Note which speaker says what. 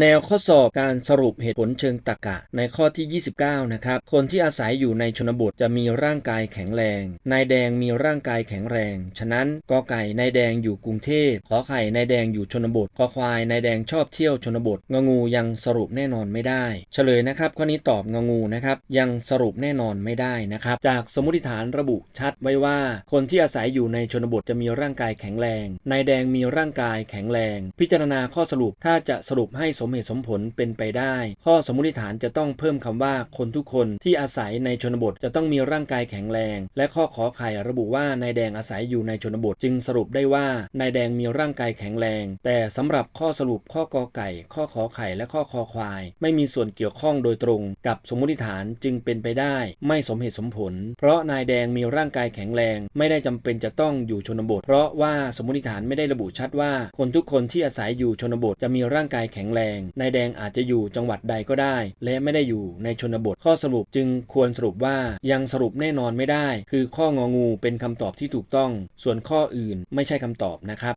Speaker 1: แนวข้อสอบการสรุปเหตุผลเชิงตรรกะ ในข้อที่ 29 นะครับ คนที่อาศัยอยู่ในชนบทจะมีร่างกายแข็งแรง นายแดงมีร่างกายแข็งแรง ฉะนั้นกอไก่นายแดงอยู่กรุงเทพขอไข่นายแดงอยู่ชนบทคอควายนายแดงชอบเที่ยวชนบทงงูยังสรุปแน่นอนไม่ได้ เฉลยนะครับ ข้อนี้ตอบงงูนะครับยังสรุปแน่นอนไม่ได้นะครับ จากสมมติฐานระบุชัดไว้ว่า คนที่อาศัยอยู่ในชนบทจะมีร่างกายแข็งแรง นายแดงมีร่างกายแข็งแรง พิจารณาข้อสรุปถ้าจะสรุปให้สมเหตุสมผลเป็นไปได้ ข้อสมมติฐานจะต้องเพิ่มคำว่าคนทุกคนที่อาศัยในชนบทจะต้องมีร่างกายแข็งแรง และข้อขอไข่ระบุว่านายแดงอาศัยอยู่ในชนบท จึงสรุปได้ว่านายแดงมีร่างกายแข็งแรง แต่สำหรับข้อสรุปข้อกอไก่ ข้อขอไข่และข้อคอควาย ไม่มีส่วนเกี่ยวข้องโดยตรง กับสมมติฐานจึงเป็นไปได้ ไม่สมเหตุสมผล เพราะนายแดงมีร่างกายแข็งแรง ไม่ได้จำเป็นจะต้องอยู่ชนบท เพราะว่าสมมติฐานไม่ได้ระบุชัดว่า คนทุกคนที่อาศัยอยู่ชนบทจะมีร่างกายแข็งแรงง นายแดงอาจจะอยู่จังหวัดใดก็ได้ และไม่ได้อยู่ในชนบทข้อสรุปจึงควรสรุปว่ายังสรุปแน่นอนไม่ได้ คือข้ององูเป็นคำตอบที่ถูกต้อง ส่วนข้ออื่นไม่ใช่คำตอบนะครับ